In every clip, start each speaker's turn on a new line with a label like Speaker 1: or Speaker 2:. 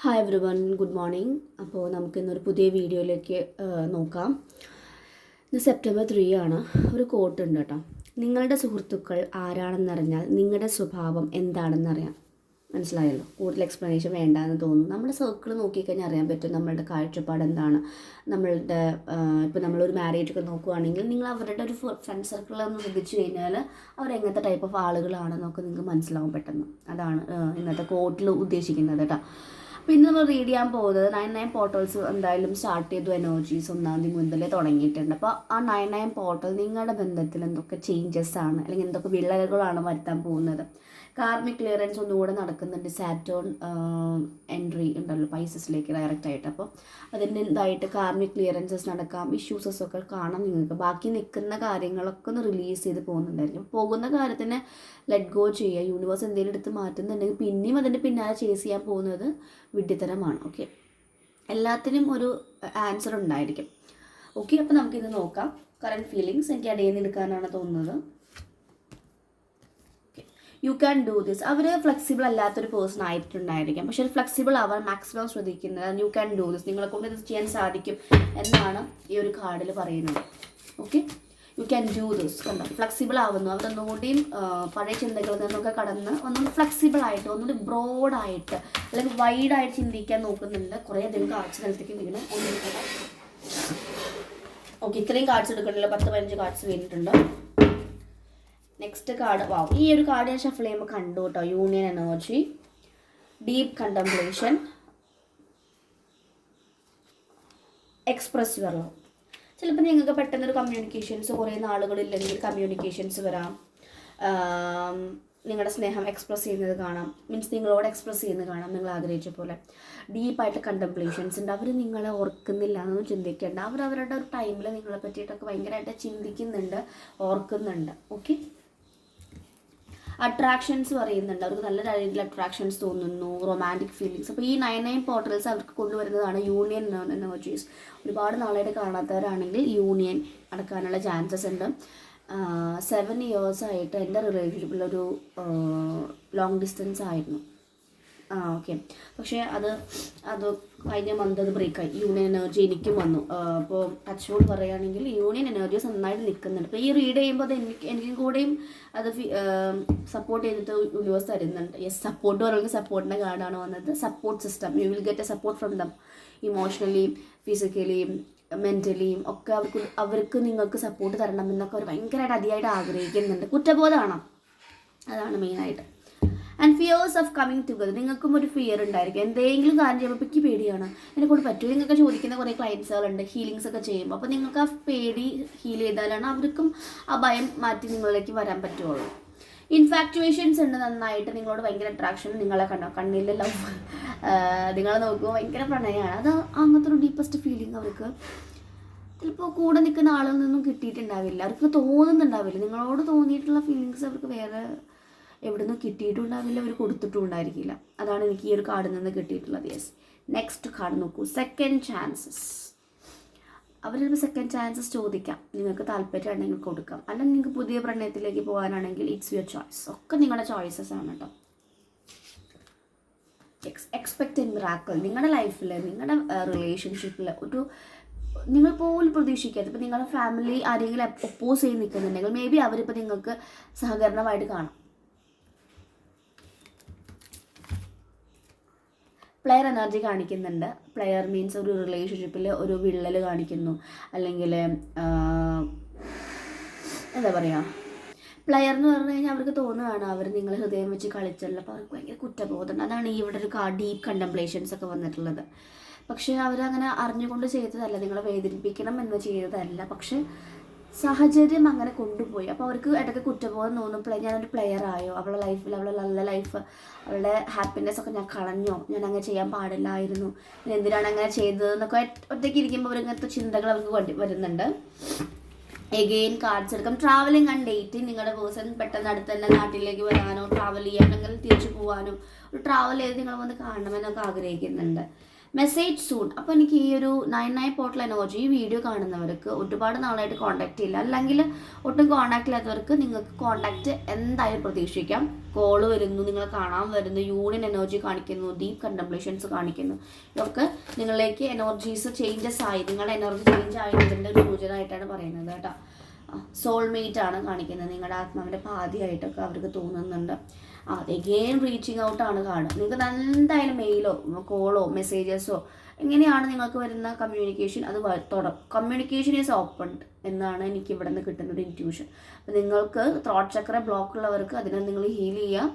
Speaker 1: Hi everyone good morning അപ്പോൾ നമുക്ക് ഇന്നൊരു പുതിയ വീഡിയോയിലേക്ക് നോക്കാം. ഇന്ന് സെപ്റ്റംബർ ത്രീ ആണ്. ഒരു കോട്ട് ഉണ്ട് കേട്ടോ. നിങ്ങളുടെ സുഹൃത്തുക്കൾ ആരാണെന്നറിഞ്ഞാൽ നിങ്ങളുടെ സ്വഭാവം എന്താണെന്നറിയാം. മനസ്സിലായല്ലോ? കൂടുതൽ എക്സ്പ്ലനേഷൻ വേണ്ടാന്ന് തോന്നുന്നു. നമ്മുടെ സർക്കിൾ നോക്കിക്കഴിഞ്ഞാൽ അറിയാൻ പറ്റും നമ്മളുടെ കാഴ്ചപ്പാട് എന്താണ്. നമ്മളുടെ ഇപ്പോൾ നമ്മളൊരു മാരേജ് ഒക്കെ നോക്കുവാണെങ്കിൽ നിങ്ങൾ അവരുടെ ഒരു ഫ്രണ്ട് സർക്കിൾ ഒന്ന് ശ്രദ്ധിച്ചു കഴിഞ്ഞാൽ അവർ എങ്ങനത്തെ ടൈപ്പ് ഓഫ് ആളുകളാണെന്നൊക്കെ നിങ്ങൾക്ക് മനസ്സിലാവും പെട്ടെന്ന്. അതാണ് ഇന്നത്തെ കോട്ടിൽ ഉദ്ദേശിക്കുന്നത് കേട്ടോ. ഇന്ന് നമ്മൾ റീഡ് ചെയ്യാൻ പോകുന്നത് നയൻ നയൻ പോർട്ടൽസ് എന്തായാലും സ്റ്റാർട്ട് ചെയ്തു എനർജീസ് ഒന്നാം തീയതി മുതലേ തുടങ്ങിയിട്ടുണ്ട്. അപ്പോൾ ആ നയൻ നയൻ പോർട്ടൽ നിങ്ങളുടെ ബന്ധത്തിൽ എന്തൊക്കെ ചേഞ്ചസ് ആണ്? അല്ലെങ്കിൽ എന്തൊക്കെ വിള്ളലുകളാണ് വരുത്താൻ പോകുന്നത്? കാർമിക് ക്ലിയറൻസ് ഒന്നുകൂടെ നടക്കുന്നുണ്ട്. സാറ്റോൺ എൻട്രി ഉണ്ടല്ലോ പൈസസിലേക്ക് ഡയറക്റ്റ് ആയിട്ട്. അപ്പോൾ അതിന്റെതായിട്ട് കാർമിക് ക്ലിയറൻസസ് നടക്കാം ഇഷ്യൂസസ് ഒക്കെ കാണാം നിങ്ങൾക്ക്. ബാക്കി നിൽക്കുന്ന കാര്യങ്ങളൊക്കെ ഒന്ന് റിലീസ് ചെയ്ത് പോകുന്നുണ്ടായിരിക്കും. പോകുന്ന കാര്യത്തിന് ലെറ്റ് ഗോ ചെയ്യുക. യൂണിവേഴ്സ് എന്തെങ്കിലും എടുത്ത് മാറ്റുന്നുണ്ടെങ്കിൽ പിന്നെയും അതിന്റെ പിന്നാലെ ചേസ് ചെയ്യാൻ പോകുന്നത് വിഡ്ഢിത്തരമാണ്. ഓക്കെ എല്ലാത്തിനും ഒരു ആൻസർ ഉണ്ടായിരിക്കും. ഓക്കെ അപ്പോൾ നമുക്കിത് നോക്കാം. കറണ്ട് ഫീലിങ്സ് എനിക്ക് അടിയിൽ നിന്ന് എടുക്കാനാണ് തോന്നുന്നത്. യു ക്യാൻ ഡു ദിസ് അവർ ഫ്ലെക്സിബിൾ അല്ലാത്തൊരു പേഴ്സൺ ആയിട്ടുണ്ടായിരിക്കാം. പക്ഷെ ഫ്ലെക്സിബിൾ ആവാൻ മാക്സിമം ശ്രദ്ധിക്കുന്നത് യു ക്യാൻ ഡു ദിസ് നിങ്ങളെ കൊണ്ട് ഇത് ചെയ്യാൻ സാധിക്കും എന്നാണ് ഈ ഒരു കാർഡിൽ പറയുന്നത്. Okay you can do this കണ്ടോ? ഫ്ലെക്സിബിൾ ആവുന്നു. അവർ ഒന്നുകൂടിയും പഴയ ചിന്തകളിൽ നിന്നൊക്കെ കടന്ന് ഒന്നുകൂടി ഫ്ലെക്സിബിൾ ആയിട്ട് ഒന്നുകൂടി ബ്രോഡായിട്ട് അല്ലെങ്കിൽ വൈഡായിട്ട് ചിന്തിക്കാൻ നോക്കുന്നുണ്ട്. കുറേ അധികം കാഴ്ച നിലത്തേക്ക് വീണ്. ഒന്നും ഓക്കെ ഇത്രയും കാർഡ്സ് എടുക്കണമല്ലോ പത്ത് പതിനഞ്ച് കാർഡ്സ് വീണിട്ടുണ്ട്. നെക്സ്റ്റ് കാർഡ് വാ ഈ ഒരു കാർഡ് ഞാൻ ഷഫിൾ ചെയ്യുമ്പോൾ കണ്ടു കേട്ടോ union energy deep contemplation express love ചിലപ്പോൾ നിങ്ങൾക്ക് പെട്ടെന്നൊരു കമ്മ്യൂണിക്കേഷൻസ് കുറേ നാളുകളില്ലെങ്കിൽ കമ്മ്യൂണിക്കേഷൻസ് വരാം. നിങ്ങളുടെ സ്നേഹം എക്സ്പ്രസ് ചെയ്യുന്നത് കാണാം. മീൻസ് നിങ്ങളോട് എക്സ്പ്രസ് ചെയ്യുന്നത് കാണാം. നിങ്ങൾ ആഗ്രഹിച്ച പോലെ. ഡീപ്പായിട്ട് കണ്ടംപ്ലേഷൻസ് ഉണ്ട്. അവർ നിങ്ങളെ ഓർക്കുന്നില്ല എന്നൊന്നും ചിന്തിക്കേണ്ട. അവർ അവരുടെ ഒരു ടൈമിൽ നിങ്ങളെ പറ്റിയിട്ടൊക്കെ ഭയങ്കരമായിട്ട് ചിന്തിക്കുന്നുണ്ട്. ഓർക്കുന്നുണ്ട്. ഓക്കെ അട്രാക്ഷൻസ് പറയുന്നുണ്ട്. അവർക്ക് നല്ല രീതിയിൽ അട്രാക്ഷൻസ് തോന്നുന്നു റൊമാന്റിക് ഫീലിങ്സ് അപ്പോൾ ഈ നയൻ നയൻ പോർട്ടൽസ് അവർക്ക് കൊണ്ടുവരുന്നതാണ് യൂണിയൻ എനർജീസ് ഒരുപാട് നാളായിട്ട് കാണാത്തവരാണെങ്കിൽ യൂണിയൻ നടക്കാനുള്ള ചാൻസസ് ഉണ്ട്. സെവൻ ഇയേഴ്സ് ആയിട്ട് എന്റെ റിലേഷൻഷിപ്പിലൊരു ലോങ് ഡിസ്റ്റൻസ് ആയിരുന്നു. ആ ഓക്കെ പക്ഷേ അത് അത് കഴിഞ്ഞ മന്ത് അത് ബ്രേക്കായി യൂണിയൻ എനർജി എനിക്കും വന്നു. അപ്പോൾ അച്ഛനോട് പറയുകയാണെങ്കിൽ യൂണിയൻ എനർജീസ് നന്നായിട്ട് നിൽക്കുന്നുണ്ട്. അപ്പോൾ ഈ റീഡ് ചെയ്യുമ്പോൾ അത് എനിക്ക് എനിക്കും കൂടെയും അത് സപ്പോർട്ട് ചെയ്തിട്ട് യൂണിവേഴ്സ് തരുന്നുണ്ട്. യെസ് സപ്പോർട്ട് പറയുന്നത് സപ്പോർട്ടിന്റെ കാർഡാണ് വന്നത്. Support system you will get a support from them ഇമോഷണലിയും ഫിസിക്കലിയും മെന്റലിയും ഒക്കെ അവർക്ക് അവർക്ക് നിങ്ങൾക്ക് സപ്പോർട്ട് തരണം എന്നൊക്കെ അവർ ഭയങ്കരമായിട്ട് അതിയായിട്ട് ആഗ്രഹിക്കുന്നുണ്ട്. കുറ്റബോധമാണ്? അതാണ് മെയിനായിട്ട് and fears of coming together നിങ്ങൾക്കും ഒരു ഫിയർ ഉണ്ടായിരിക്കും. എന്തെങ്കിലും കാര്യം ചെയ്യുമ്പോൾ പിക്ക് പേടിയാണ്. എന്നെ കൊണ്ട് പറ്റുമോ നിങ്ങൾക്ക് ചോദിക്കുന്ന കുറേ ക്ലയൻസുകളുണ്ട് ഹീലിങ്സ് ഒക്കെ ചെയ്യുമ്പോൾ അപ്പോൾ നിങ്ങൾക്ക് ആ പേടി ഹീൽ ചെയ്താലാണ് അവർക്കും ആ ഭയം മാറ്റി നിങ്ങളിലേക്ക് വരാൻ പറ്റുള്ളൂ. ഇൻഫാക്ച്വേഷൻസ് ഉണ്ട് നന്നായിട്ട്. നിങ്ങളോട് ഭയങ്കര അട്രാക്ഷൻ നിങ്ങളെ കണ്ടോ? കണ്ണിൽ ലവ് നിങ്ങളെ നോക്കുമ്പോൾ ഭയങ്കര പ്രണയമാണ്. അത് അങ്ങനത്തെ ഒരു ഡീപ്പസ്റ്റ് ഫീലിംഗ് അവർക്ക്. ചിലപ്പോൾ കൂടെ നിൽക്കുന്ന ആളിൽ നിന്നും കിട്ടിയിട്ടുണ്ടാവില്ല. അവർക്ക് തോന്നുന്നുണ്ടാവില്ല. നിങ്ങളോട് തോന്നിയിട്ടുള്ള ഫീലിങ്സ് അവർക്ക് വേറെ എവിടെ നിന്നും കിട്ടിയിട്ടുണ്ടാവില്ല അവർ കൊടുത്തിട്ടും ഉണ്ടായിരിക്കില്ല അതാണ് എനിക്ക് ഈ ഒരു കാർഡിൽ നിന്ന് കിട്ടിയിട്ടുള്ളത് യെസ് നെക്സ്റ്റ് കാർഡ് നോക്കൂ. സെക്കൻഡ് ചാൻസസ് അവർ ചിലപ്പോൾ സെക്കൻഡ് ചാൻസസ് ചോദിക്കാം. നിങ്ങൾക്ക് താല്പര്യമുണ്ടെങ്കിൽ കൊടുക്കാം. അല്ലെങ്കിൽ നിങ്ങൾക്ക് പുതിയ പ്രണയത്തിലേക്ക് പോകാനാണെങ്കിൽ ഇറ്റ്സ് യുവർ ചോയ്സ് ഒക്കെ നിങ്ങളുടെ ചോയ്സസ് ആണ് കേട്ടോ എക്സ് എക്സ്പെക്റ്റ് മിറാക്കിൾ നിങ്ങളുടെ ലൈഫിൽ നിങ്ങളുടെ റിലേഷൻഷിപ്പിൽ ഒരു നിങ്ങൾ പോലും പ്രതീക്ഷിക്കാത്ത ഇപ്പം നിങ്ങളുടെ ഫാമിലി ആരെങ്കിലും ഒപ്പോസ് ചെയ്ത് നിൽക്കുന്നുണ്ടെങ്കിൽ മേ ബി അവരിപ്പോൾ നിങ്ങൾക്ക് സഹകരണമായിട്ട് കാണാം. പ്ലെയർ എനർജി കാണിക്കുന്നുണ്ട്. പ്ലെയർ മീൻസ് ഒരു റിലേഷൻഷിപ്പിൽ ഒരു വിള്ളൽ കാണിക്കുന്നു. അല്ലെങ്കിൽ എന്താ പറയുക പ്ലെയർ എന്ന് പറഞ്ഞു കഴിഞ്ഞാൽ അവർക്ക് തോന്നുകയാണ് അവർ നിങ്ങളെ ഹൃദയം വെച്ച് കളിച്ചല്ലോ. അപ്പോൾ അവർക്ക് ഭയങ്കര കുറ്റബോധമുണ്ട്. അതാണ് ഈ ഇവിടെ ഒരു ഡീപ്പ് കണ്ടംപ്ലേഷൻസ് ഒക്കെ വന്നിട്ടുള്ളത്. പക്ഷേ അവരങ്ങനെ അറിഞ്ഞുകൊണ്ട് ചെയ്തതല്ല. നിങ്ങളെ വേദനിപ്പിക്കണം എന്ന് ചെയ്തതല്ല. പക്ഷെ സാഹചര്യം അങ്ങനെ കൊണ്ടുപോയി. അപ്പോൾ അവർക്ക് ഇടയ്ക്ക് കുറ്റബോധം തോന്നും പ്ലേ ഞാനൊരു പ്ലെയർ ആയോ? അവളുടെ ലൈഫിൽ അവളുടെ നല്ല ലൈഫ് അവളുടെ ഹാപ്പിനെസ് ഒക്കെ ഞാൻ കളഞ്ഞോ? ഞാൻ അങ്ങനെ ചെയ്യാൻ പാടില്ലായിരുന്നു. ഞാൻ എന്തിനാണ് അങ്ങനെ ചെയ്തതെന്നൊക്കെ ഒറ്റയ്ക്ക് ഇരിക്കുമ്പോൾ അവർ ചിന്തകൾ അവർക്ക് വരുന്നുണ്ട്. എഗെയിൻ കാർഡ്സ് എടുക്കാം. ട്രാവലിംഗ് ആൻഡ് ഡേറ്റ് നിങ്ങളുടെ പേഴ്സൺ പെട്ടെന്ന് അടുത്ത് തന്നെ നാട്ടിലേക്ക് വരാനോ ട്രാവൽ ചെയ്യാനോ അല്ലെങ്കിൽ തിരിച്ചു പോകാനോ ഒരു ട്രാവൽ ചെയ്ത് നിങ്ങൾ വന്ന് കാണണമെന്നൊക്കെ ആഗ്രഹിക്കുന്നുണ്ട്. മെസ്സേജ് സൂൺ അപ്പോൾ എനിക്ക് ഈ ഒരു നയൻ നയൻ പോർട്ടൽ എനോജി ഈ വീഡിയോ കാണുന്നവർക്ക് ഒരുപാട് നാളായിട്ട് കോൺടാക്റ്റ് ചെയ്യില്ല അല്ലെങ്കിൽ ഒട്ടും കോൺടാക്റ്റ് ഇല്ലാത്തവർക്ക് നിങ്ങൾക്ക് കോൺടാക്റ്റ് എന്തായാലും പ്രതീക്ഷിക്കാം. കോൾ വരുന്നു നിങ്ങളെ കാണാൻ വരുന്നു യൂണിയൻ എനർജി കാണിക്കുന്നു ഡീപ്പ് കണ്ടംപ്ലേഷൻസ് കാണിക്കുന്നു. ഇതൊക്കെ നിങ്ങളിലേക്ക് എനർജീസ് ചേഞ്ചസ് ആയി നിങ്ങളുടെ എനർജി ചേഞ്ച് ആയതിന്റെ ഒരു സൂചന ആയിട്ടാണ് പറയുന്നത് കേട്ടോ. സോൾമേറ്റ് ആണ് കാണിക്കുന്നത്. നിങ്ങളുടെ ആത്മാവിന്റെ പാതിയായിട്ടൊക്കെ അവർക്ക് തോന്നുന്നുണ്ട്. ആ എഗെയിൻ റീച്ചിങ് ആണ് കാണുക. നിങ്ങൾക്ക് എന്തായാലും മെയിലോ കോളോ മെസ്സേജസോ എങ്ങനെയാണ് നിങ്ങൾക്ക് വരുന്ന കമ്മ്യൂണിക്കേഷൻ അത് കമ്മ്യൂണിക്കേഷൻ ഈസ് ഓപ്പൺ എന്നാണ് എനിക്ക് ഇവിടെ നിന്ന് കിട്ടുന്ന ഒരു ഇന്റ്യൂഷൻ അപ്പോൾ നിങ്ങൾക്ക് ത്രോട്ട് ചക്ര ബ്ലോക്ക് ഉള്ളവർക്ക് അതിനെ നിങ്ങൾ ഹീൽ ചെയ്യുക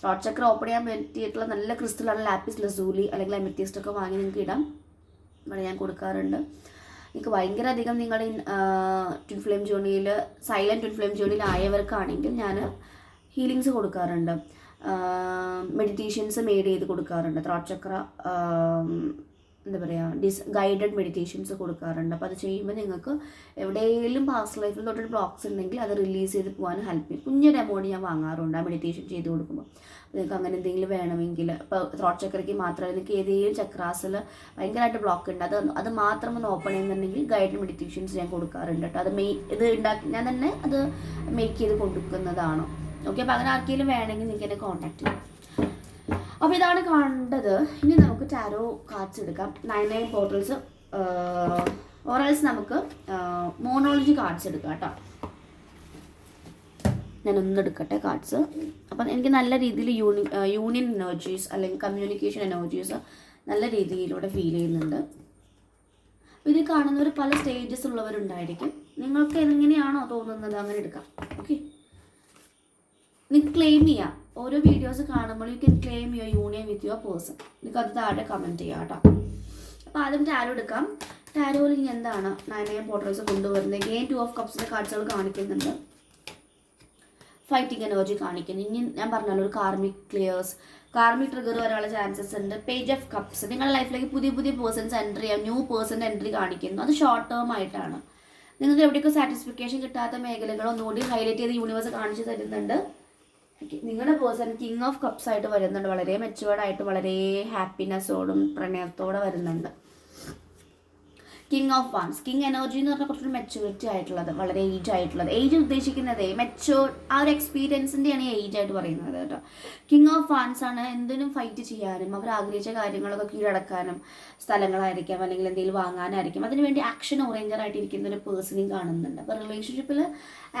Speaker 1: ത്രോട്ട് ചക്ര ഓപ്പൺ ചെയ്യാൻ പറ്റിയിട്ടുള്ള നല്ല ക്രിസ്റ്റലാണ് ലാപ്പിസ് ലസൂലി അല്ലെങ്കിൽ അമിത്യസ്റ്റ് ഒക്കെ വാങ്ങി നിങ്ങൾക്ക് ഇടാം. ഇവിടെ ഞാൻ കൊടുക്കാറുണ്ട്. നിങ്ങൾക്ക് ഭയങ്കര അധികം നിങ്ങളുടെ ട്വിൻ ഫ്ലെയിം ജോണിയിൽ സൈലന്റ് ട്വിൻ ഫ്ലെയിം ജോണിയിൽ ആയവർക്കാണെങ്കിൽ ഞാൻ ഹീലിങ്സ് കൊടുക്കാറുണ്ട്. മെഡിറ്റേഷൻസ് മെയ്ഡ് ചെയ്ത് കൊടുക്കാറുണ്ട്. ത്രോട്ട് എന്താ പറയുക ഡിസ് ഗൈഡഡ് മെഡിറ്റേഷൻസ് കൊടുക്കാറുണ്ട്. അപ്പോൾ അത് ചെയ്യുമ്പോൾ നിങ്ങൾക്ക് എവിടെയെങ്കിലും പാസ്റ്റ് ലൈഫിൽ തൊട്ടൊരു ബ്ലോക്സ് ഉണ്ടെങ്കിൽ അത് റിലീസ് ചെയ്ത് പോകാൻ ഹെൽപ്പ് ചെയ്യും. കുഞ്ഞൊരു എമൗണ്ട് ഞാൻ വാങ്ങാറുണ്ട് ആ മെഡിറ്റേഷൻ ചെയ്ത് കൊടുക്കുമ്പോൾ നിങ്ങൾക്ക് അങ്ങനെ എന്തെങ്കിലും വേണമെങ്കിൽ ഇപ്പോൾ ത്രോട്ട് ചക്രയ്ക്ക് മാത്രമല്ല നിങ്ങൾക്ക് ഏതെങ്കിലും ചക്രാസിൽ ഭയങ്കരമായിട്ട് ബ്ലോക്ക് ഉണ്ട്. അത് അത് മാത്രം ഒന്ന് ഓപ്പൺ ചെയ്യുന്നുണ്ടെങ്കിൽ ഗൈഡഡ് മെഡിറ്റേഷൻസ് ഞാൻ കൊടുക്കാറുണ്ട് കേട്ടോ. അത് മെയ് ഇത് ഉണ്ടാക്കി ഞാൻ തന്നെ അത് മേക്ക് ചെയ്ത് കൊടുക്കുന്നതാണ്. ഓക്കെ അപ്പോൾ അങ്ങനെ ആർക്കെങ്കിലും വേണമെങ്കിൽ നിങ്ങൾക്ക് എന്നെ കോൺടാക്ട് ചെയ്യാം. അപ്പോൾ ഇതാണ് കണ്ടത്. ഇനി നമുക്ക് ടാരോ കാർഡ്സ് എടുക്കാം. നയൻ നയൻ പോർട്ടൽസ് ഓറൽസ് നമുക്ക് മോണോളജി കാർഡ്സ് എടുക്കാം കേട്ടോ. ഞാനൊന്ന് എടുക്കട്ടെ കാർഡ്സ് അപ്പം എനിക്ക് നല്ല രീതിയിൽ യൂണി യൂണിയൻ എനർജീസ് അല്ലെങ്കിൽ കമ്മ്യൂണിക്കേഷൻ എനർജീസ് നല്ല രീതിയിലൂടെ ഫീൽ ചെയ്യുന്നുണ്ട്. ഇത് കാണുന്നവർ പല സ്റ്റേജസ് ഉള്ളവരുണ്ടായിരിക്കും. നിങ്ങൾക്ക് എങ്ങനെയാണോ തോന്നുന്നത് അങ്ങനെ എടുക്കാം. ഓക്കെ നിങ്ങൾക്ക് ക്ലെയിം ചെയ്യാം. ഓരോ വീഡിയോസ് കാണുമ്പോൾ you can claim your union with your person നിങ്ങൾക്ക് അത് താഴെ കമന്റ് ചെയ്യാം കേട്ടോ. അപ്പോൾ ആദ്യം ടാരോ എടുക്കാം. ടാരോയിൽ ഇനി എന്താണ്? നയൻ നയൻ കൊണ്ടുവരുന്നത്. ഗെയിൻ ടു ഓഫ് കപ്സിന്റെ കാഴ്ചകൾ കാണിക്കുന്നുണ്ട്. ഫൈറ്റിംഗ് എനർജി കാണിക്കുന്നു. ഇനി ഞാൻ പറഞ്ഞല്ലോ ഒരു കാർമിക് ക്ലിയേഴ്സ് കാർമിക് ട്രിഗർ വരാനുള്ള ചാൻസസ് ഉണ്ട്. പേജ് ഓഫ് കപ്സ് നിങ്ങളുടെ ലൈഫിലേക്ക് പുതിയ പുതിയ പേഴ്സൺസ് എൻട്രി ചെയ്യാം. ന്യൂ പേഴ്സൺ എൻട്രി കാണിക്കുന്നു. അത് ഷോർട്ട് ടേം ആയിട്ടാണ്. നിങ്ങൾക്ക് എവിടെയൊക്കെ സാറ്റിസ്ഫിക്കേഷൻ കിട്ടാത്ത മേഖലകൾ ഒന്നുകൂടി ഹൈലൈറ്റ് ചെയ്ത് യൂണിവേഴ്സ് കാണിച്ചു തരുന്നുണ്ട്. നിങ്ങളുടെ പേഴ്സൺ കിങ് ഓഫ് കപ്സ് ആയിട്ട് വരുന്നുണ്ട്. വളരെ മെച്ചുവേർഡ് ആയിട്ട് വളരെ ഹാപ്പിനെസ്സോടും പ്രണയത്തോടെ വരുന്നുണ്ട്. King of wands king energy എന്ന് പറഞ്ഞാൽ കുറച്ചൊരു മെച്യൂരിറ്റി ആയിട്ടുള്ളത് വളരെ ഏജ് ആയിട്ടുള്ളത്. ഏജ് ഉദ്ദേശിക്കുന്നത് മെച്യൂർ ആ ഒരു എക്സ്പീരിയൻസിന്റെയാണ് ഏജ് ആയിട്ട് പറയുന്നത് കേട്ടോ. കിങ് ഓഫ് വാൻസ് ആണ് എന്തിനും ഫൈറ്റ് ചെയ്യാനും അവർ ആഗ്രഹിച്ച കാര്യങ്ങളൊക്കെ കീഴടക്കാനും സ്ഥലങ്ങളായിരിക്കാം അല്ലെങ്കിൽ എന്തെങ്കിലും വാങ്ങാനായിരിക്കും. അതിനുവേണ്ടി ആക്ഷൻ ഓറിയന്റഡ് ആയിട്ടിരിക്കുന്ന ഒരു പേഴ്സണും കാണുന്നുണ്ട്. അപ്പോൾ റിലേഷൻഷിപ്പിൽ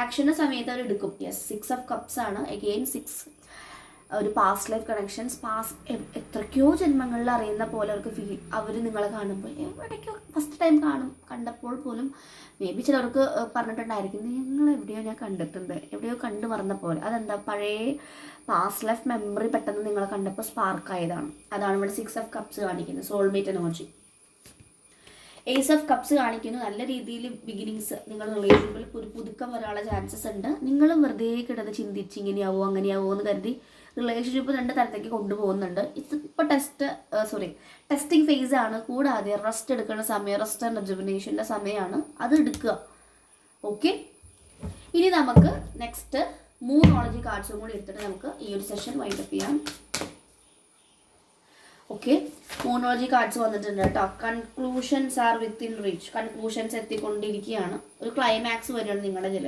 Speaker 1: ആക്ഷന്റെ സമയത്ത് അവർ എടുക്കും യെസ് സിക്സ് ഓഫ് കപ്സ് ആണ്. അഗെയിൻ സിക്സ് ഒരു പാസ്റ്റ് ലൈഫ് കണക്ഷൻസ് പാസ് എത്രയ്ക്കോ ജന്മങ്ങളിൽ അറിയുന്ന പോലെ അവർക്ക് ഫീൽ അവർ നിങ്ങളെ കാണുമ്പോൾ എവിടേക്കോ ഫസ്റ്റ് ടൈം കാണും. കണ്ടപ്പോൾ പോലും മേ ബി ചിലർക്ക് പറഞ്ഞിട്ടുണ്ടായിരിക്കും നിങ്ങൾ എവിടെയോ ഞാൻ കണ്ടിട്ടുണ്ട്. എവിടെയോ കണ്ടു മറന്ന പോലെ. അതെന്താ? പഴയ പാസ്റ്റ് ലൈഫ് മെമ്മറി പെട്ടെന്ന് നിങ്ങളെ കണ്ടപ്പോൾ സ്പാർക്ക് ആയതാണ്. അതാണ് ഇവിടെ സിക്സ് ഓഫ് കപ്സ് കാണിക്കുന്നത്. Soulmate energy ace of cups കാണിക്കുന്നു. നല്ല രീതിയിൽ ബിഗിനിങ്സ് നിങ്ങൾ റിലേഷൻഷിപ്പിൽ ഒരു പുതുക്കം വരാനുള്ള ചാൻസസ് ഉണ്ട്. നിങ്ങളും വെറുതെ കിടന്ന് ചിന്തിച്ച് ഇങ്ങനെയാവോ അങ്ങനെയാവോ എന്ന് കരുതി റിലേഷൻഷിപ്പ് രണ്ട് തരത്തേക്ക് കൊണ്ടുപോകുന്നുണ്ട്. ഇറ്റ്സ് ഇപ്പോൾ ടെസ്റ്റ് സോറി ടെസ്റ്റിംഗ് ഫേസ് ആണ്. കൂടാതെ റെസ്റ്റ് എടുക്കുന്ന സമയം റെസ്റ്റ് ആൻഡ് റെജുബിനേഷന്റെ സമയമാണ് അത് എടുക്കുക. ഓക്കെ ഇനി നമുക്ക് നെക്സ്റ്റ് മൂന്നോളജി കാർഡ്സും കൂടി എടുത്തിട്ട് നമുക്ക് ഈ ഒരു സെഷൻ വൈൻഡപ്പ് ചെയ്യാം. ഓക്കെ മോണോളജി കാർഡ്സ് വന്നിട്ടുണ്ട് കേട്ടോ. Conclusions are within reach conclusions എത്തിക്കൊണ്ടിരിക്കുകയാണ്. ഒരു ക്ലൈമാക്സ് വരികയാണ് നിങ്ങളുടെ ഇതിൽ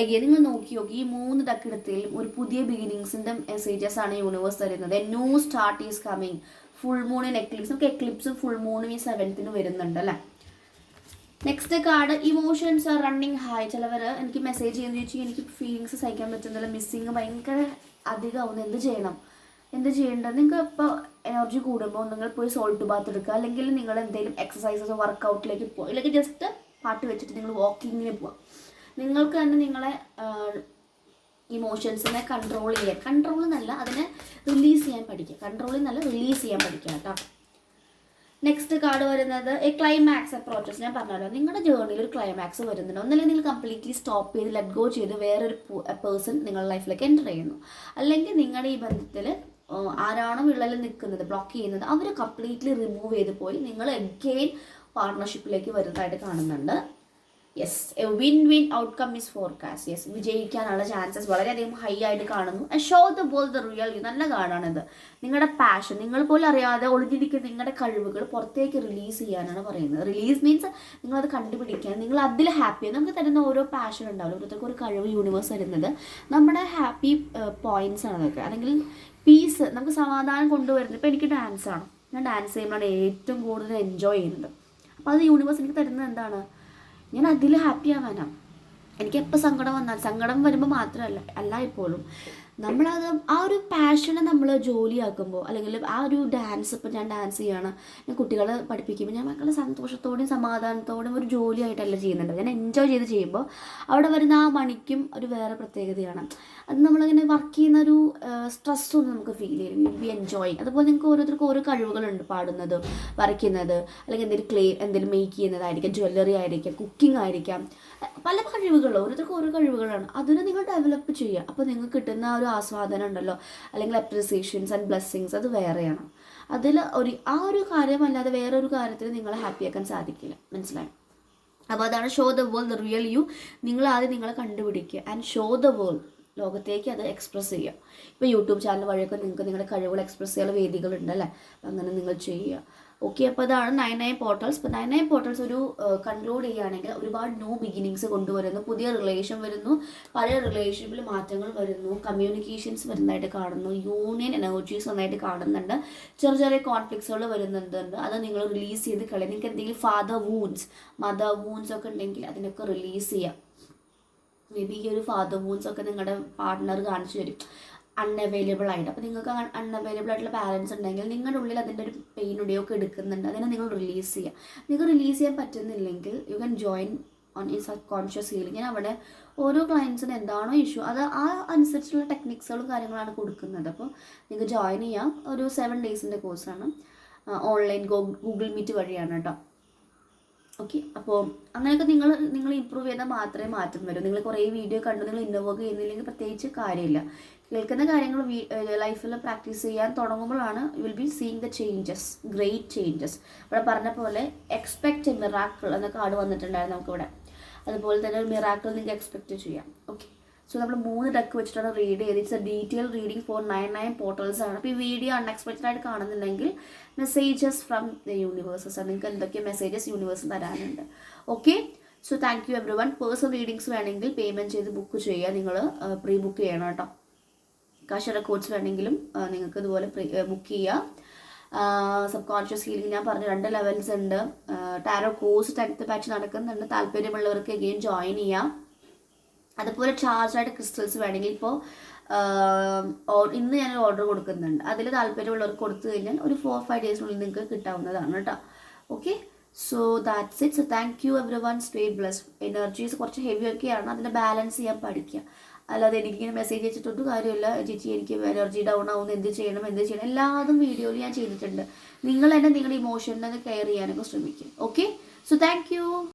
Speaker 1: എഗെ നിങ്ങൾ നോക്കി നോക്കി ഈ മൂന്ന് ഡക്കിടത്തിലും ഒരു പുതിയ ബിഗിനിങ്സിന്റെ മെസ്സേജസ് ആണ് യൂണിവേഴ്സ് തരുന്നത്. A new start is coming full മൂണിന് eclipse നമുക്ക് എക്ലിപ്സ് ഫുൾ മൂണും ഈ സെവൻത്തിന് വരുന്നുണ്ട് അല്ലേ? Next card emotions are running high ചിലവർ എനിക്ക് മെസ്സേജ് ചെയ്യുന്ന ചോദിച്ചാൽ എനിക്ക് ഫീലിങ്സ് സഹിക്കാൻ പറ്റുന്നില്ല. മിസ്സിങ് ഭയങ്കര അധികമാവുന്നു എന്ത് ചെയ്യണം? എന്ത് ചെയ്യേണ്ടത്? നിങ്ങൾക്ക് ഇപ്പോൾ എനർജി കൂടുമ്പോൾ നിങ്ങൾ പോയി സോൾട്ട് ബാത്ത് എടുക്കുക. അല്ലെങ്കിൽ നിങ്ങൾ എന്തെങ്കിലും എക്സസൈസസ് വർക്കൗട്ടിലേക്ക് പോകുക അല്ലെങ്കിൽ ജസ്റ്റ് പാട്ട് വെച്ചിട്ട് നിങ്ങൾ വാക്കിങ്ങിന് പോവുക. നിങ്ങൾക്ക് തന്നെ നിങ്ങളെ ഇമോഷൻസിനെ കൺട്രോൾ ചെയ്യാൻ കൺട്രോൾ എന്നല്ല അതിനെ റിലീസ് ചെയ്യാൻ പഠിക്കുക. കൺട്രോളിൽ നല്ല റിലീസ് ചെയ്യാൻ പഠിക്കുക കേട്ടോ. നെക്സ്റ്റ് കാർഡ് വരുന്നത് എ ക്ലൈമാക്സ് അപ്രോച്ചസ് ഞാൻ പറഞ്ഞല്ലോ നിങ്ങളുടെ ജേർണിയിൽ ഒരു ക്ലൈമാക്സ് വരുന്നുണ്ട്. ഒന്നല്ലെങ്കിൽ നിങ്ങൾ കംപ്ലീറ്റ്ലി സ്റ്റോപ്പ് ചെയ്ത് ലെറ്റ് ഗോ ചെയ്ത് വേറൊരു പേഴ്സൺ നിങ്ങളുടെ ലൈഫിലേക്ക് എന്റർ ചെയ്യുന്നു. അല്ലെങ്കിൽ നിങ്ങളുടെ ഈ ബന്ധത്തിൽ ആരാണോ വിള്ളലിൽ നിൽക്കുന്നത് ബ്ലോക്ക് ചെയ്യുന്നത് അവർ കംപ്ലീറ്റ്ലി റിമൂവ് ചെയ്ത് പോയി നിങ്ങൾ എഗെയിൻ പാർട്ട്ണർഷിപ്പിലേക്ക് വരുന്നതായിട്ട് കാണുന്നുണ്ട്. Yes a win win outcome is forecast yes വിജയിക്കാനുള്ള ചാൻസസ് വളരെയധികം ഹൈ ആയിട്ട് കാണുന്നു. ഷോ ദ ബോൾ ദ റിയൽ നല്ല കാണാണിത് നിങ്ങളുടെ പാഷൻ നിങ്ങൾ പോലും അറിയാതെ ഒളിഞ്ഞിരിക്കുന്ന നിങ്ങളുടെ കഴിവുകൾ പുറത്തേക്ക് റിലീസ് ചെയ്യാനാണ് പറയുന്നത്. റിലീസ് മീൻസ് നിങ്ങളത് കണ്ടുപിടിക്കാൻ നിങ്ങൾ അതിൽ ഹാപ്പി നമുക്ക് തരുന്ന ഓരോ പാഷൻ ഉണ്ടാവില്ല. ഓരോരുത്തർക്ക് ഒരു കഴിവ് യൂണിവേഴ്സ് തരുന്നത് നമ്മുടെ ഹാപ്പി പോയിന്റ്സ് ആണ് അതൊക്കെ. അല്ലെങ്കിൽ പീസ് നമുക്ക് സമാധാനം കൊണ്ടുവരുന്നത് ഇപ്പോൾ എനിക്ക് ഡാൻസ് ആണ്. ഞാൻ ഡാൻസ് ചെയ്യുമ്പോഴാണ് ഏറ്റവും കൂടുതൽ എൻജോയ് ചെയ്യുന്നത്. അപ്പോൾ അത് യൂണിവേഴ്സ് എനിക്ക് തരുന്നത് എന്താണ്? ഞാൻ അതിൽ ഹാപ്പി ആവാനാണ് എനിക്ക് എപ്പോൾ സങ്കടം വന്നാൽ സങ്കടം വരുമ്പോൾ മാത്രമല്ല എല്ലായ്പ്പോഴും നമ്മളത് ആ ഒരു പാഷനെ നമ്മൾ ജോലിയാക്കുമ്പോൾ അല്ലെങ്കിൽ ആ ഒരു ഡാൻസ് ഇപ്പം ഞാൻ ഡാൻസ് ചെയ്യാണ് ഞാൻ കുട്ടികളെ പഠിപ്പിക്കുമ്പോൾ ഞാൻ മക്കളെ സന്തോഷത്തോടെയും സമാധാനത്തോടെയും ഒരു ജോലിയായിട്ടല്ല ചെയ്യുന്നുണ്ട് ഞാൻ എൻജോയ് ചെയ്ത് ചെയ്യുമ്പോൾ അവിടെ വരുന്ന ആ മണിക്കും ഒരു വേറെ പ്രത്യേകതയാണ്. അത് നമ്മളിങ്ങനെ വർക്ക് ചെയ്യുന്ന ഒരു സ്ട്രെസ്സൊന്നും നമുക്ക് ഫീൽ ചെയ്യും യു ബി എൻജോയിങ് അതുപോലെ നിങ്ങൾക്ക് ഓരോരുത്തർക്കും ഓരോ കഴിവുകളുണ്ട് പാടുന്നത് വരയ്ക്കുന്നത് അല്ലെങ്കിൽ എന്തെങ്കിലും ക്ലേ എന്തെങ്കിലും മേക്ക് ചെയ്യുന്നതായിരിക്കാം ജ്വല്ലറി ആയിരിക്കാം കുക്കിംഗ് ആയിരിക്കാം. പല കഴിവുകളും ഓരോരുത്തർക്കും ഓരോ കഴിവുകളാണ്. അതിനെ നിങ്ങൾ ഡെവലപ്പ് ചെയ്യുക. അപ്പോൾ നിങ്ങൾക്ക് കിട്ടുന്ന ആ ഒരു ആസ്വാദനം ഉണ്ടല്ലോ. അല്ലെങ്കിൽ അപ്രിസിയേഷൻസ് ആൻഡ് ബ്ലെസ്സിങ്സ് അത് വേറെയാണ്. അതിൽ ഒരു ആ ഒരു കാര്യമല്ലാതെ വേറൊരു കാര്യത്തിൽ നിങ്ങളെ ഹാപ്പിയാക്കാൻ സാധിക്കില്ല. മനസ്സിലായോ? അപ്പോൾ അതാണ് show the world real you നിങ്ങൾ ആദ്യം നിങ്ങളെ കണ്ടുപിടിക്കുക. ആൻഡ് ഷോ ദ വേൾഡ് ലോകത്തേക്ക് അത് എക്സ്പ്രസ് ചെയ്യുക ഇപ്പോൾ യൂട്യൂബ് ചാനൽ വഴിയൊക്കെ നിങ്ങൾക്ക് നിങ്ങളുടെ കഴിവുകൾ എക്സ്പ്രസ് ചെയ്യാനുള്ള വേദികളുണ്ട് അല്ലേ? അപ്പം അങ്ങനെ നിങ്ങൾ ചെയ്യുക. ഓക്കെ അപ്പോൾ അതാണ് നയൻ നയൻ പോർട്ടൽസ് ഇപ്പോൾ നയൻ നയൻ പോർട്ടൽസ് ഒരു കൺക്ലൂഡ് ചെയ്യുകയാണെങ്കിൽ ഒരുപാട് ന്യൂ ബിഗിനിങ്സ് കൊണ്ടുവരുന്നു. പുതിയ റിലേഷൻ വരുന്നു. പഴയ റിലേഷൻഷിപ്പിൽ മാറ്റങ്ങൾ വരുന്നു. കമ്മ്യൂണിക്കേഷൻസ് വരുന്നതായിട്ട് കാണുന്നു. യൂണിയൻ എനർജീസ് നന്നായിട്ട് കാണുന്നുണ്ട്. ചെറിയ ചെറിയ കോൺഫ്ലിക്ട്സുകൾ വരുന്നുണ്ട്. അത് നിങ്ങൾ റിലീസ് ചെയ്ത് കളയാം. നിങ്ങൾക്ക് എന്തെങ്കിലും ഫാദർ വൂൺസ് മദർ വൂൺസ് ഒക്കെ ഉണ്ടെങ്കിൽ അതിനൊക്കെ റിലീസ് ചെയ്യാം. മേ ബി ഈ ഒരു ഫാദർ വൂൺസ് ഒക്കെ നിങ്ങളുടെ പാർട്ട്ണർ കാണിച്ചു തരും. അൺഅവൈലബിൾ ആയിട്ട്. അപ്പോൾ നിങ്ങൾക്ക് അൺഅവൈലബിൾ ആയിട്ടുള്ള പാരൻസ് ഉണ്ടെങ്കിൽ നിങ്ങളുടെ ഉള്ളിൽ അതിന്റെ ഒരു പെയിൻ ഒക്കെ എടുക്കുന്നുണ്ട്. അതിനെ നിങ്ങൾ റിലീസ് ചെയ്യുക നിങ്ങൾക്ക് റിലീസ് ചെയ്യാൻ പറ്റുന്നില്ലെങ്കിൽ യു ക്യാൻ ജോയിൻ ഓൺ ഈ സബ് കോൺഷ്യസ് ഹീലിംഗ് ഞാൻ അവിടെ ഓരോ ക്ലയൻസിന് എന്താണോ ഇഷ്യൂ അത് ആ അനുസരിച്ചുള്ള ടെക്നിക്സുകളും കാര്യങ്ങളാണ് കൊടുക്കുന്നത്. അപ്പോൾ നിങ്ങൾക്ക് ജോയിൻ ചെയ്യാം. ഒരു സെവൻ ഡേയ്സിന്റെ കോഴ്സാണ് ഓൺലൈൻ ഗൂഗിൾ മീറ്റ് വഴിയാണ് കേട്ടോ ഓക്കെ അപ്പോൾ അങ്ങനെയൊക്കെ നിങ്ങൾ നിങ്ങൾ ഇമ്പ്രൂവ് ചെയ്താൽ മാത്രമേ മാറ്റം വരൂ. നിങ്ങൾ കുറേ വീഡിയോ കണ്ടു നിങ്ങൾ ഇന്നോവോക്ക് ചെയ്യുന്നില്ലെങ്കിൽ പ്രത്യേകിച്ച് കാര്യമില്ല. കേൾക്കുന്ന കാര്യങ്ങൾ ലൈഫിൽ പ്രാക്ടീസ് ചെയ്യാൻ തുടങ്ങുമ്പോഴാണ് will be seeing the changes great changes ഇവിടെ പറഞ്ഞ പോലെ എക്സ്പെക്റ്റ് മിറാക്കിൾ എന്ന കാർഡ് വന്നിട്ടുണ്ടായിരുന്നു നമുക്കിവിടെ. അതുപോലെ തന്നെ ഒരു മിറാക്കിൾ നിങ്ങൾക്ക് എക്സ്പെക്റ്റ് ചെയ്യാം. ഓക്കെ സോ നമ്മൾ മൂന്ന് ഡെക്ക് വെച്ചിട്ടാണ് റീഡ് ചെയ്ത് it's a detail reading for nine nine portals ആണ്. അപ്പോൾ ഈ വീഡിയോ അൺഎക്സ്പെക്റ്റഡ് ആയിട്ട് കാണുന്നുണ്ടെങ്കിൽ മെസ്സേജസ് ഫ്രം ദ യൂണിവേഴ്സസ് നിങ്ങൾക്ക് എന്തൊക്കെ messages universe തരാനുണ്ട്? Okay so thank you everyone personal readings വേണമെങ്കിൽ പേയ്മെന്റ് ചെയ്ത് ബുക്ക് ചെയ്യുക. നിങ്ങൾ പ്രീ ബുക്ക് ചെയ്യണം കേട്ടോ. കാശ് റെക്കോർഡ്സ് വേണമെങ്കിലും നിങ്ങൾക്ക് ഇതുപോലെ ബുക്ക് ചെയ്യുക സബ് കോൺഷ്യസ് ഹീലിംഗ് ഞാൻ പറഞ്ഞു രണ്ട് ലെവൽസ് ഉണ്ട്. ടാരോ കോഴ്സ് ടെൻത്ത് ബാച്ച് നടക്കുന്നുണ്ട്. താല്പര്യമുള്ളവർക്ക് എഗെയിൻ ജോയിൻ ചെയ്യാം. അതുപോലെ ചാർജ് ആയിട്ട് ക്രിസ്റ്റൽസ് വേണമെങ്കിൽ ഇപ്പോൾ ഇന്ന് ഞാൻ ഓർഡർ കൊടുക്കുന്നുണ്ട്. അതിൽ താല്പര്യമുള്ളവർക്ക് കൊടുത്തു കഴിഞ്ഞാൽ ഒരു ഫോർ ഫൈവ് ഡേയ്സിനുള്ളിൽ നിങ്ങൾക്ക് കിട്ടാവുന്നതാണ് കേട്ടോ okay so that's it so thank you everyone stay bless energies കുറച്ച് ഹെവി ഒക്കെയാണ് അതിനെ ബാലൻസ് ചെയ്യാൻ പഠിക്കുക അല്ലാതെ എനിക്കിങ്ങനെ മെസ്സേജ് അയച്ചിട്ടൊന്നും കാര്യമില്ല. ചേച്ചി എനിക്ക് എനർജി ഡൗൺ ആവുന്നു. എന്ത് ചെയ്യണം? എന്ത് ചെയ്യണം? എല്ലാതും വീഡിയോയിൽ ഞാൻ ചെയ്തിട്ടുണ്ട്. നിങ്ങൾ തന്നെ നിങ്ങളുടെ ഇമോഷനെ കെയർ ചെയ്യാനൊക്കെ ശ്രമിക്കും. Okay so thank U